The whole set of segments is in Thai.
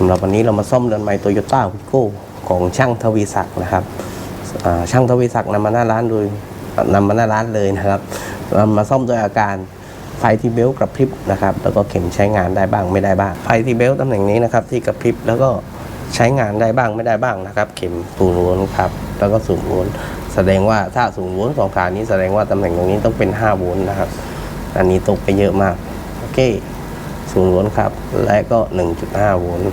สำหรับวันนี้เรามาซ่อมเรือนไม้โตโยต้าวิโก้ของช่างทวีศักดิ์นะครับช่างทวีศักดิ์นำมาหน้าร้านโดยนำมาหน้าร้านเลยนะครับมาซ่อมโดยอาการไฟที่เบลกระพริบนะครับแล้วก็เข็มใช้งานได้บ้างไม่ได้บ้างไฟที่เบลตำแหน่งนี้นะครับที่กระพริบแล้วก็ใช้งานได้บ้างไม่ได้บ้างนะครับ เข็มศูนวลต์ครับแล้วก็ศูนย์โวลต์แสดงว่าถ้าศูนย์โวลต์สองขานี้แสดงว่าตำแหน่งตรงนี้ต้องเป็น5โวลต์นะครับ อันนี้ตกไปเยอะมากโอเคศูนย์โวลต์ครับ และก็ 1.5 โวลต์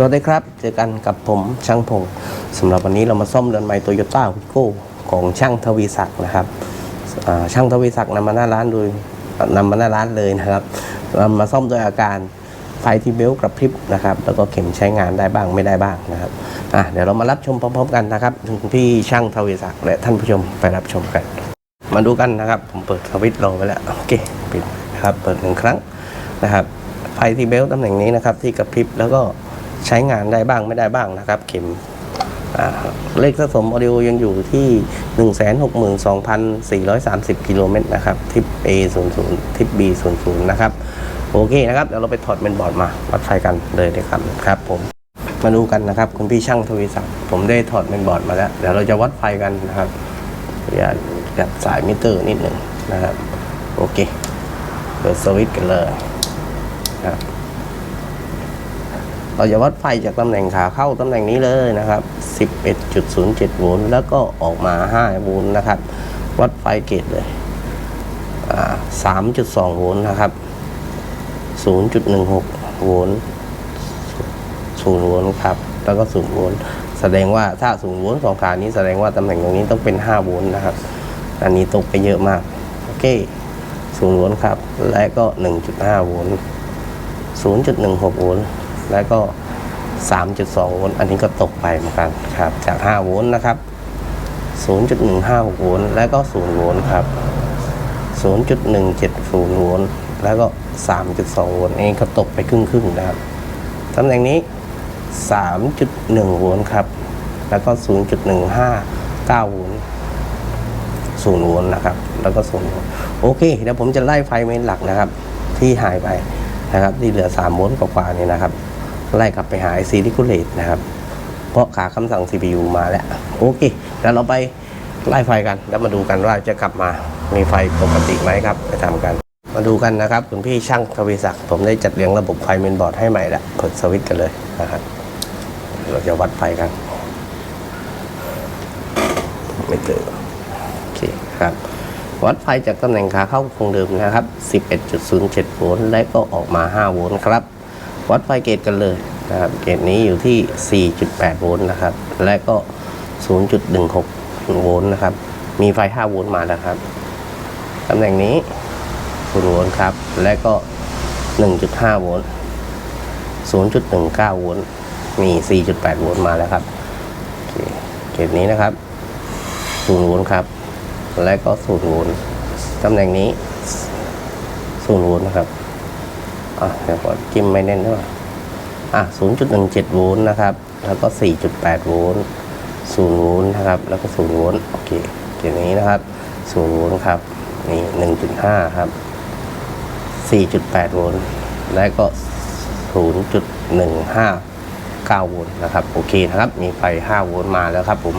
สวัสดีครับ เจอกันกับผมช่างพงสำหรับวันนี้เรามาซ่อมเรือนไม้โตโยต้าวิโก้ของช่างทวีศักดิ์นะครับช่างทวีศักดิ์นำมาหน้าร้านโดยนำมาหน้าร้านเลยนะครับเรามาซ่อมโดยอาการไฟที่เบลต์กระพริบนะครับ แล้วก็เข็มใช้งานได้บ้างไม่ได้บ้างนะครับอะเดี๋ยวเรามารับชมพร้อมๆกันนะครับพี่ช่างทวีศักดิ์และท่านผู้ชมไปรับชมกัน มาดูกันนะครับ ผมเปิดสวิตช์รอไว้แล้วโอเคปิดนะครับเปิดหนึ่งครั้งนะครับไฟที่เบลต์ตำแหน่งนี้นะครับที่กระพริบแล้วก็ ใช้งานได้บ้างไม่ได้บ้างนะครับ เข็มเลขสะสมออดิโอยังอยู่ที่ 162,430 กิโลเมตรนะครับ ทิป A 0 0ทิป B 0 0นะครับ โอเคนะครับ เดี๋ยวเราไปถอดเมนบอร์ดมาวัดไฟกันเลยนะครับครับผมมาดูกันนะครับ คุณพี่ช่างทวีศักดิ์ผมได้ถอดเมนบอร์ดมาแล้ว เดี๋ยวเราจะวัดไฟกันนะครับอย่าจับสายมิเตอร์นิดหนึ่งนะครับ โอเคเปิดสวิตช์กันเลยนะครับ เราจะวัดไฟจากตำแหน่งขาเข้าตำแหน่งนี้เลยนะครับ 11.07 โวลต์แล้วก็ออกมา 5 โวลต์นะครับ วัดไฟเกตเลยอ่า3.2 โวลต์นะครับ 0.16 โวลต์0โวลต์ครับ แล้วก็ 0 โวลต์แสดงว่าถ้า 0 โวลต์สองขานี้แสดงว่าตำแหน่งตรงนี้ต้องเป็น 5 โวลต์นะครับ อันนี้ตกไปเยอะมาก โอเค 0 โวลต์ครับ และก็ 1.5 โวลต์0.16 โวลต์ แล้วก็ 3.2 โวลต์อันนี้ก็ตกไปเหมือนกันครับ จาก 5 โวลต์นะครับ 0.156 โวลต์แล้วก็ 0 โวลต์ครับ 0.170 โวลต์แล้วก็ 3.2 โวลต์เองก็ตกไปครึ่งๆนะครับตำแหน่งนี้ 3.1 โวลต์ครับ แล้วก็ 0.159 โวลต์ศูนย์โวลต์นะครับ แล้วก็ศูนย์โวลต์โอเค เดี๋ยวผมจะไล่ไฟเมนหลักนะครับ ที่หายไปนะครับ ที่เหลือ 3 โวลต์กว่าๆนี่นะครับ ไล่กลับไปหา IC Regulate นะครับ เพราะขาคำสั่ง CPU มาแล้ว โอเคเดี๋ยวเราไปไล่ไฟกัน แล้วมาดูกันว่าจะกลับมามีไฟปกติไหมครับ ไปทำกัน มาดูกันนะครับ คุณพี่ช่างทวีศักดิ์ผมได้จัดเรียงระบบไฟเมนบอร์ดให้ใหม่ล้วเปิดสวิตช์กันเลยนะครับเราจะวัดไฟกันไม่เจอโอเคครับ วัดไฟจากตำแหน่งขาเข้าคงเดิมนะครับ 11.07 โวลต์และก็ออกมา 5 โวลต์ครับ วัดไฟเกตกันเลยนะครับเกตนี้อยู่ที่ 4.8 โวลต์นะครับ และก็ 0.16 โวลต์นะครับ มีไฟ 5 โวลต์มาแล้วครับตำแหน่งนี้ 0 โวลต์ครับ และก็ 1.5 โวลต์ 0.19 โวลต์ มี 4.8 โวลต์มาแล้วครับเกตนี้นะครับ 0 โวลต์ครับ และก็ 0 โวลต์ตำแหน่งนี้ 0 โวลต์นะครับ อะเดี๋ยวก่อนจิ้มไม่แน่นด้วยอะ 0.17 โวลต์นะครับ แล้วก็ 4.8 โวลต์ 0 โวลต์นะครับ แล้วก็ 0 โวลต์ โอเคเดี๋ยวนี้นะครับ 0 โวลต์ครับ นี่ 1.5 ครับ 4.8 โวลต์ และก็ 0.159 โวลต์นะครับ โอเคนะครับ มีไฟ 5 โวลต์มาแล้วครับผม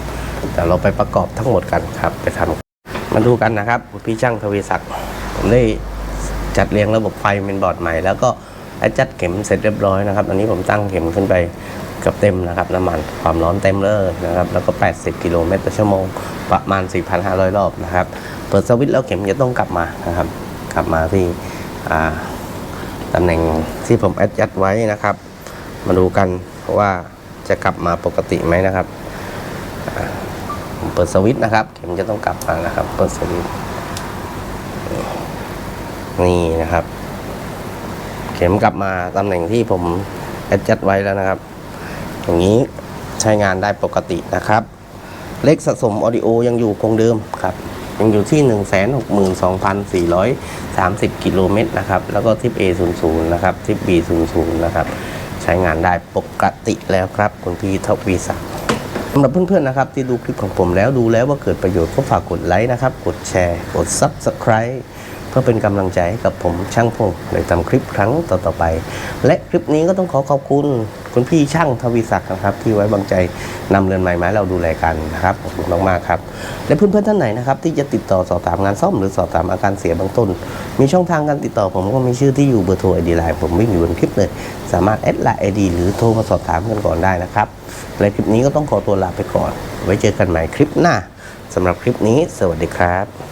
เดี๋ยวเราไปประกอบทั้งหมดกันครับ ไปทำมาดูกันนะครับ พี่ช่างทวีศักดิ์ ผมได้ จัดเรียงระบบไฟเป็นบอร์ดใหม่แล้วก็แอดจัดเข็มเสร็จเรียบร้อยนะครับอันนี้ผมตั้งเข็มขึ้นไปกือบเต็มนะครับน้ำมันความร้อนเต็มเลยนะครับแล้วก็ 80 กิโลเมตรต่อชั่วโมงประมาณ 4,500 รอบนะครับเปิดสวิตช์แล้วเข็มจะต้องกลับมานะครับ กลับมาที่ตำแหน่งที่ผมแอดจัดไว้นะครับ มาดูกันว่าจะกลับมาปกติไหมนะครับผมเปิดสวิตช์นะครับ เข็มจะต้องกลับมานะครับ เปิดสวิตช์ นี่นะครับ เข็มกลับมาตำแหน่งที่ผมแอดจัดไว้แล้วนะครับ อย่างนี้ใช้งานได้ปกตินะครับ เลขสะสมออดิโอยังอยู่คงเดิมครับ ยังอยู่ที่ 162,430 กิโลเมตรนะครับ แล้วก็ทิป A00 นะครับ ทิป B00 นะครับ ใช้งานได้ปกติแล้วครับคุณพี่ทวีศักดิ์สำหรับเพื่อนๆนะครับที่ดูคลิปของผมแล้วดูแล้วว่าเกิดประโยชน์ก็ฝากกดไลค์นะครับ กดแชร์ กด Subscribe เพื่อเป็นกำลังใจให้กับผมช่างพงในทำคลิปครั้งต่อๆไป และคลิปนี้ก็ต้องขอขอบคุณคุณพี่ช่างทวีศักดิ์นะครับ ที่ไว้วางใจนำเรือนใหม่มาเราดูแลกันนะครับขอบคุณมากๆครับ และเพื่อนๆท่านไหนนะครับที่จะติดต่อสอบถามงานซ่อมหรือสอบถามอาการเสียบางต้น มีช่องทางการติดต่อผมก็มีชื่อที่อยู่เบอร์โทรไอดีไลน์ผมไม่อยู่บนคลิปเลย สามารถแอดไลน์ไอดีหรือโทรมาสอบถามกันก่อนได้นะครับและคลิปนี้ก็ต้องขอตัวลาไปก่อน ไว้เจอกันใหม่คลิปหน้าสำหรับคลิปนี้ สวัสดีครับ